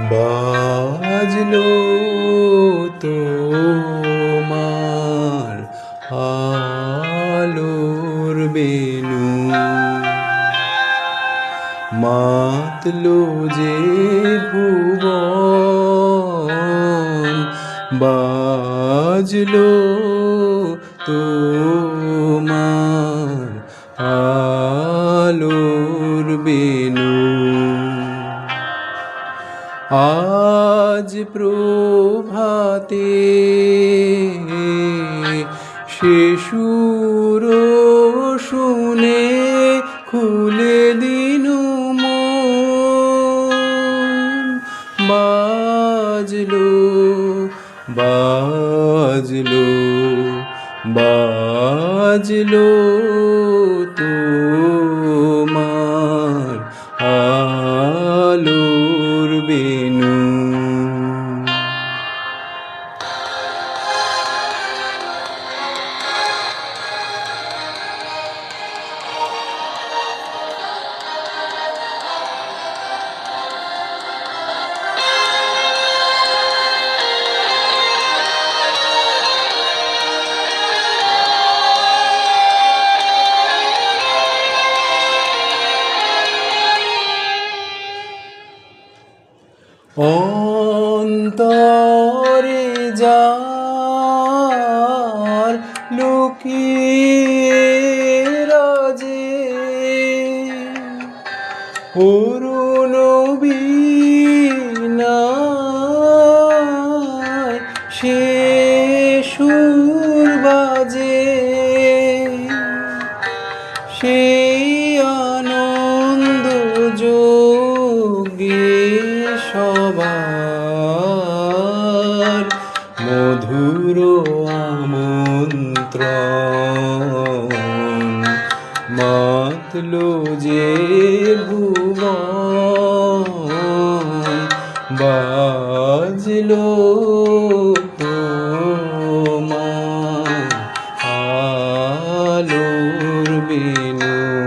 বাজলো তো মার আলোর বেনু। মাতলো যে ভুবন বাজলো তোমার আলোর বেনু। আজ প্রভাতে শিশুর শুনে খুলে দিন বাজলো বাজলো বাজলো। অন্তরে যার লুকিয়ে রাজে। অরুণ আমন্ত্রণ। মাতলো যে ভুবন বাজলো তোমার আলোর বেনু।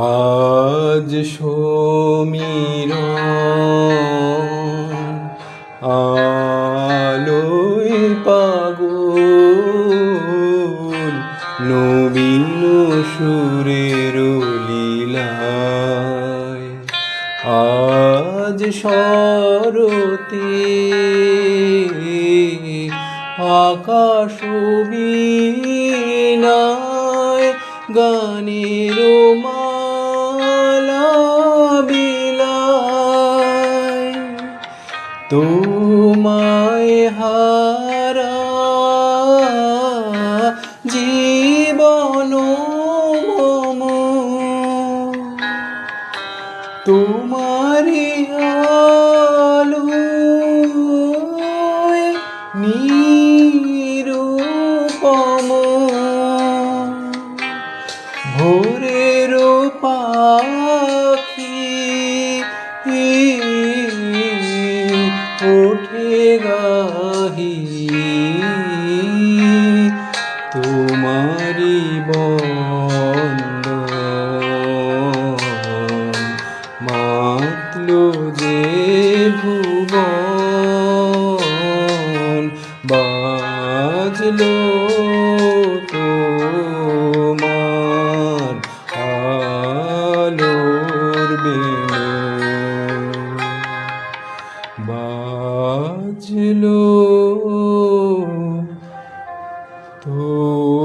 আজ সমীর আলোয় পাগল নবীন সুরের লীলায়। আজ শরতে আকাশ বীণায় তোমায় হারা জীবন মম। তোমারি নিরূপম। ভোরের পাখি ভুবন বাজলো তোমার বাজলো তোমার